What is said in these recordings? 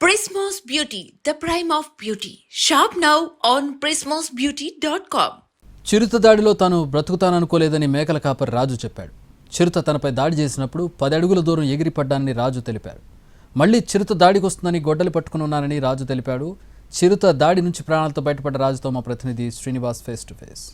Prismos Beauty, the prime of beauty. Shop now on prismosbeauty.com. చిరుత దాడిలో తాను బ్రతుకుతాననుకోలేదని మేకల కాపరి రాజు చెప్పాడు చిరుత తనపై దాడి చేసినప్పుడు పది అడుగుల దూరం ఎగిరిపడ్డానని రాజు తెలిపారు మళ్ళీ చిరుత దాడికి వస్తుందని గొడ్డలి పట్టుకుని ఉన్నానని రాజు తెలిపాడు చిరుత దాడి నుంచి ప్రాణాలతో బయటపడ్డ రాజుతో మా ప్రతినిధి Srinivas face to face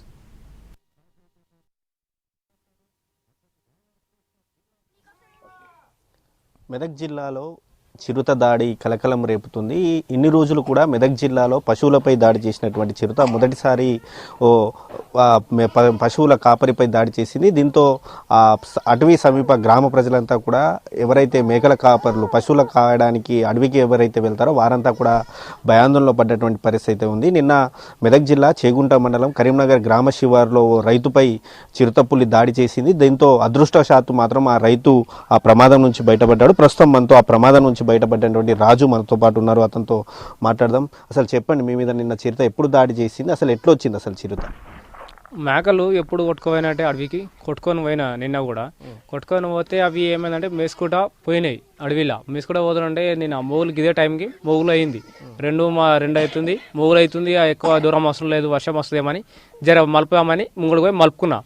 Medak జిల్లాలో చిరుత దాడి కలకలం రేపుతుంది. ఇన్ని రోజులు కూడా మెదక్ జిల్లాలో పశువులపై దాడి చేసినటువంటి చిరుత మొదటిసారి ఓ ప- పశువుల కాపరిపై దాడి చేసింది. దీంతో అటవీ సమీప గ్రామ ప్రజలంతా కూడా ఎవరైతే మేకల కాపర్లు పశువుల కాయడానికి అడవికి ఎవరైతే వెళ్తారో వారంతా కూడా భయాందోళనలో పడ్డటువంటి పరిస్థితి అయితే ఉంది. నిన్న మెదక్ జిల్లా చేగుంట మండలం కరీంనగర్ గ్రామ శివారులో రైతుపై చిరుతపుల్లి దాడి చేసింది. దీంతో అదృష్టవశాత్తు మాత్రం ఆ రైతు ఆ ప్రమాదం నుంచి బయటపడ్డాడు. ప్రస్తుతం మనతో ఆ ప్రమాదం నుంచి బయటపడినటువంటి రాజు మనతో పాటు ఉన్నారు. అతనితో మాట్లాడదాం. అసలు చెప్పండి మీ మీద నిన్న చిరుత ఎప్పుడు దాడి చేసింది? అసలు ఎట్లా వచ్చింది అసలు చిరుత? మేకలు ఎప్పుడు కొట్టుకుపోయినట్టే అడవికి కొట్టుకొని పోయినా నిన్న కూడా. కొట్టుకొని పోతే అవి ఏమైందంటే మేసుకుంటా పోయినాయి అడవిలా. మేసుకుంటా పోతుంటే నేను ఆ మోగులు ఇదే టైంకి మోగులు అయింది. రెండు మా రెండు అవుతుంది. మోగులు అవుతుంది ఆ ఎక్కువ దూరం అవసరం లేదు వర్షం వస్తుందేమని జర మలుపుదామని ముంగుడు పోయి మలుపుకున్నా.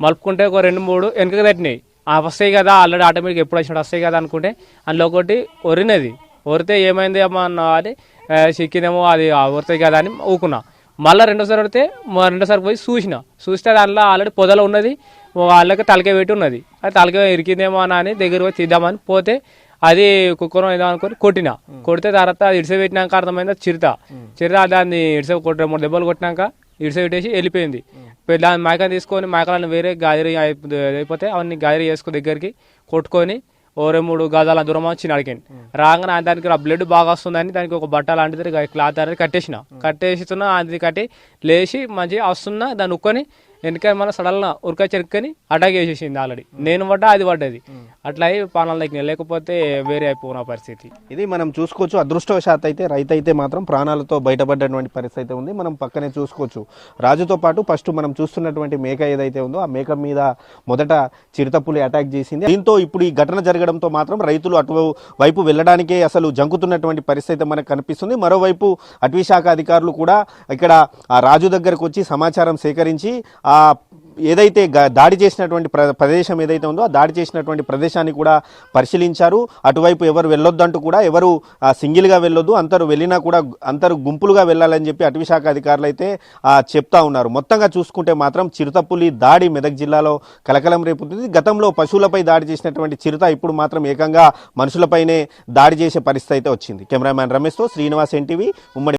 మలుపుకుంటే ఒక రెండు మూడు వెనక తట్టినాయి. వస్తాయి కదా ఆల్రెడీ ఆటోమేటిక్ ఎప్పుడు వచ్చినట్టు వస్తాయి కదా అనుకుంటే అందులో ఒకటి ఒరినది. ఒరితే ఏమైంది అమ్మా ఆ, చిక్కిందేమో అది ఒరుతాయి కదా అని ఊకున్నా. మళ్ళీ రెండోసారి పడితే రెండోసారి పోయి చూసిన. చూస్తే దాంట్లో ఆల్రెడీ పొదలో ఉన్నది వాళ్ళకి తలకాయ పెట్టి ఉన్నది. అది తలకాయ ఇరికిందేమో అని అని దగ్గర పోయి తీద్దామని పోతే అది కుక్కరం ఏదో అనుకొని కొట్టిన. కొడితే తర్వాత అది ఇడిసే పెట్టినాక అర్థమైంది అది చిరుత. చిరుత దాన్ని ఇడిసే కొట్ట మూడు దెబ్బలు కొట్టినాక ఇడిసే పెట్టేసి వెళ్ళిపోయింది. దాని మేకని తీసుకొని మేకలను వేరే అయిపో- అయిపోతే అవన్నీ గాదిరి చేసుకో దగ్గరికి కొట్టుకొని ఓ రెండు మూడు గదాల దూరం వచ్చి అడిగాను రాగానే ఆ దానికి ఆ బ్లడ్ బాగా వస్తుందని దానికి ఒక బట్ట లాంటిది క్లాత్ అనేది కట్టేసిన. కట్టేస్తున్నా అది కట్టి లేచి మంచిగా వస్తున్నా దాన్ని ఉక్కొని వెనక మన సడన్గా ఉరక చెరుక్కని అటాక్ చేసేసింది ఆల్రెడీ. నేను పడ్డా అది పడ్డది. అట్లా అయి ప్రాణాలు దగ్గర లేకపోతే వేరే అయిపోయిన పరిస్థితి. ఇది మనం చూసుకోవచ్చు. అదృష్టవశాత్ అయితే రైతు అయితే మాత్రం ప్రాణాలతో బయటపడ్డటువంటి పరిస్థితి అయితే ఉంది. మనం పక్కనే చూసుకోవచ్చు. రాజుతో పాటు ఫస్ట్ మనం చూస్తున్నటువంటి మేక ఏదైతే ఉందో ఆ మేక మీద మొదట చిరుతపులి అటాక్ చేసింది. దీంతో ఇప్పుడు ఈ ఘటన జరగడంతో మాత్రం రైతులు అటు వైపు వెళ్ళడానికే అసలు జంకుతున్నటువంటి పరిస్థితి అయితే మనకు కనిపిస్తుంది. మరోవైపు అటవీ శాఖ అధికారులు కూడా ఇక్కడ ఆ రాజు దగ్గరకు వచ్చి సమాచారం సేకరించి ఆ ఏదైతే దాడి చేసినటువంటి ప్ర ప్రదేశం ఏదైతే ఉందో ఆ దాడి చేసినటువంటి ప్రదేశాన్ని కూడా పరిశీలించారు. అటువైపు ఎవరు వెళ్ళొద్దంటూ కూడా ఎవరు సింగిల్గా వెళ్ళొద్దు అందరూ వెళ్ళినా కూడా అందరూ గుంపులుగా వెళ్ళాలని చెప్పి అటవీ శాఖ అధికారులు అయితే చెప్తా ఉన్నారు. మొత్తంగా చూసుకుంటే మాత్రం చిరుతపులి దాడి మెదక్ జిల్లాలో కలకలం రేపుతుంది. గతంలో పశువులపై దాడి చేసినటువంటి చిరుత ఇప్పుడు మాత్రం ఏకంగా మనుషులపైనే దాడి చేసే పరిస్థితి అయితే వచ్చింది. కెమెరామ్యాన్ రమేష్తో శ్రీనివాస్ ఎన్టీవీ ఉమ్మడి